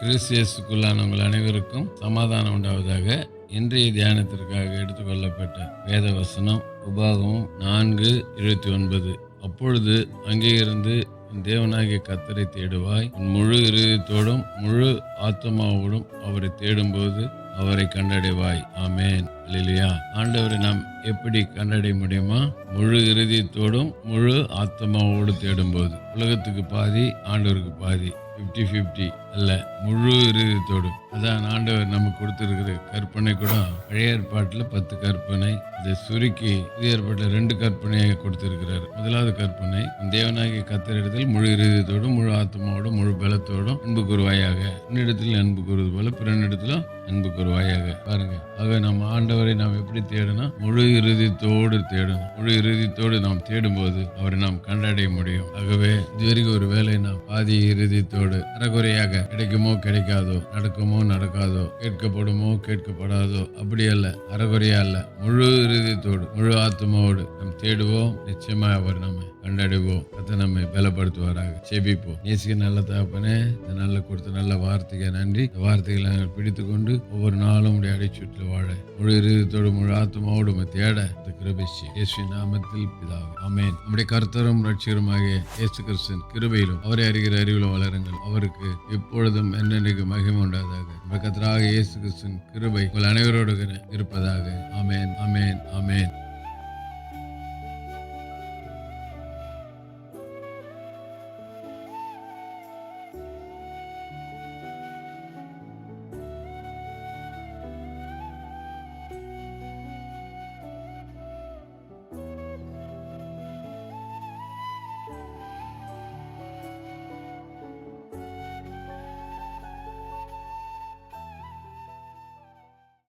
கிறிஸ்தியஸுக்குள்ளானவங்கள் அனைவருக்கும் சமாதானம் உண்டாவதாக இன்றைய தியானத்திற்காக எடுத்துக்கொள்ளப்பட்ட வேத வசனம் உபாகமம் நான்கு இருபத்தி ஒன்பது. அப்பொழுது அங்கே இருந்து உன் தேவனாகிய கத்தரை தேடுவாய். உன் முழு இருதயத்தோடும் முழு ஆத்மாவோடும் அவரை தேடும்போது அவரை கண்டடைவாய். ஆமேன். இல்லையா ஆண்டவரை நாம் எப்படி கண்டடைய முடியுமா? முழு இறுதியத்தோடும் முழு ஆத்மாவோடு தேடும்போது. உலகத்துக்கு பாதி ஆண்டவருக்கு பாதி. 50 50 அல்ல முழு இருதயத்தோடும். அதான் ஆண்டவர் நமக்கு கொடுத்துருக்கிற கற்பனை கூட. பழைய ஏற்பாட்டில் பத்து கற்பனை இதை சுருக்கி புதிய ஏற்பாட்டில் ரெண்டு கற்பனையை கொடுத்திருக்கிறார். முதலாவது கற்பனை தேவனாகிய கத்தரிடத்தில் முழு இருதயத்தோடும் முழு ஆத்மாவோடும் முழு பலத்தோடும் அன்பு கூறுவாயாக. உன்னிடத்தில் அன்பு கூறுவது போல பிறனிடத்திலும் அன்பு கூறுவாயாக பாருங்க ஆக நம்ம ஆண்டவரை நாம் எப்படி தேடணும்? முழு இறுதித்தோடு தேடணும். முழு இறுதித்தோடு நாம் தேடும்போது அவரை நாம் கண்டடைய முடியும். ஆகவே இதுவரைக்கும் ஒரு வேலை நாம் பாதி இறுதித்தோடு அறகுறையாக கிடைக்குமோ கிடைக்காதோ நடக்குமோ நடக்காதோ கேட்கப்படுமோ கேட்கப்படாதோ அப்படி அல்ல அறகுறையா அல்ல. முழு இறுதியத்தோடு முழு ஆத்மாவோடு நாம் தேடுவோம். நிச்சயமாக அவர் நம்ம கண்டடைவோம். அதை நம்மை பலப்படுத்துவாராக. செபிப்போம் நேசிக்க நல்ல தகப்பனே இந்த நல்ல கொடுத்த நல்ல வார்த்தைக்கு நன்றி. இந்த வார்த்தைகளை நாங்கள் பிடித்து கொண்டு ஒவ்வொரு நாளும் உடைய அடிச்சுட்டில் வாழ முழு இருதயத்தோடு முழு ஆத்மாவோடு உம்மை தேட இந்த கிருபிச்சு இயேசு நாமத்தில் பிதாவே. அமேன் நம்முடைய கர்த்தரும் ரட்சகருமாகிய இயேசு கிறிஸ்தன் கிருபையிலும் அவரை அறிகிற அறிவிலும் வளருங்கள். அவருக்கு எப்பொழுதும் என்னென்னைக்கு மகிமை உண்டாதாக நம்ம இயேசு கிறிஸ்தன் கிருபை உங்கள் அனைவரோடு இருப்பதாக. அமேன் அமேன் அமேன்